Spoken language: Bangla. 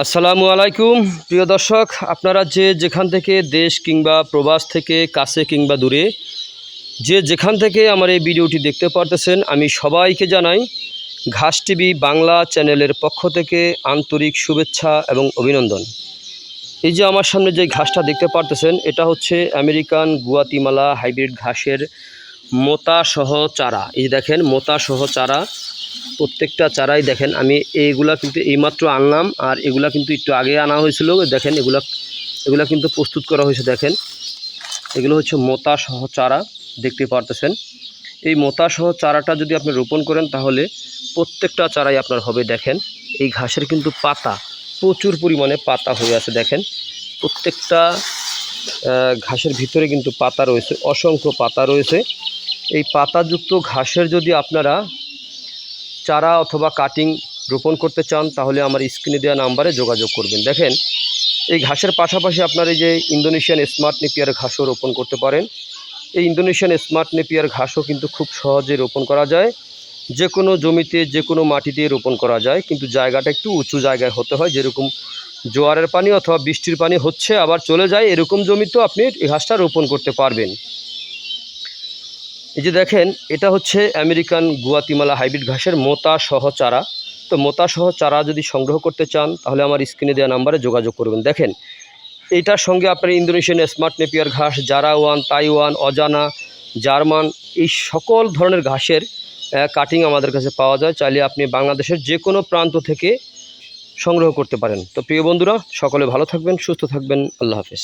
আসসালামু আলাইকুম। প্রিয় দর্শক, আপনারা যে যেখান থেকে দেশ কিংবা প্রবাস থেকে কাছে কিংবা দূরে, যে যেখান থেকে আমার এই ভিডিওটি দেখতে পারতেছেন, আমি সবাইকে জানাই ঘাস টিভি বাংলা চ্যানেলের পক্ষ থেকে আন্তরিক শুভেচ্ছা এবং অভিনন্দন। এই যে আমার সামনে যে ঘাসটা দেখতে পারতেছেন, এটা হচ্ছে আমেরিকান গুয়াতিমালা হাইব্রিড ঘাসের মোতা সহ চারা। এই দেখেন মোতা সহ চারা। প্রত্যেকটা চারাই দেখেন, আমি এইগুলা কিন্তু এইমাত্র আনলাম আর এগুলা কিন্তু একটু আগে আনা হয়েছিল। দেখেন এগুলা এগুলা কিন্তু প্রস্তুত করা হয়েছে, দেখেন। এগুলো হচ্ছে মোতা সহ চারা, দেখতে পারতেছেন। এই মোতা সহ চারাটা যদি আপনি রোপণ করেন, তাহলে প্রত্যেকটা চারাই আপনার হবে, দেখেন। এই ঘাসের কিন্তু পাতা, প্রচুর পরিমাণে পাতা হয়ে আছে, দেখেন। প্রত্যেকটা ঘাসের ভিতরে কিন্তু পাতা রয়েছে, অসংখ্য পাতা রয়েছে। এই পাতাযুক্ত ঘাসের যদি আপনারা চারা অথবা কাটিং রোপণ করতে চান, তাহলে আমার স্ক্রিনে দেওয়া নাম্বারে যোগাযোগ করবেন। দেখেন, এই ঘাসের পাশাপাশি আপনার এই যে ইন্দোনেশিয়ান স্মার্ট নেপিয়ার ঘাসও রোপণ করতে পারেন। এই ইন্দোনেশিয়ান স্মার্ট নেপিয়ার ঘাসও কিন্তু খুব সহজে রোপণ করা যায়। যে কোনো জমিতে যে কোনো মাটিতে রোপণ করা যায়, কিন্তু জায়গাটা একটু উঁচু জায়গায় হতে হয়, যেরকম জোয়ারের পানি অথবা বৃষ্টির পানি হচ্ছে, আবার চলে যায়, এরকম জমিতেও আপনি এই ঘাসটা রোপণ করতে পারবেন। এই যে দেখেন, এটা হচ্ছে আমেরিকান গুয়াতিমালা হাইব্রিড ঘাসের মোতা সহ চারা। তো মোতা সহ চারা যদি সংগ্রহ করতে চান, তাহলে আমার স্ক্রিনে দেওয়া নাম্বারে যোগাযোগ করবেন। দেখেন, এটার সঙ্গে আপনার ইন্দোনেশিয়ান স্মার্ট নেপিয়ার ঘাস জারা ওয়ান তাইওয়ান, অজানা, জার্মান, এই সকল ধরনের ঘাসের কাটিং আমাদের কাছে পাওয়া যায়। চাইলে আপনি বাংলাদেশের যে কোনো প্রান্ত থেকে সংগ্রহ করতে পারেন। তো প্রিয় বন্ধুরা, সকলে ভালো থাকবেন, সুস্থ থাকবেন। আল্লাহ হাফেজ।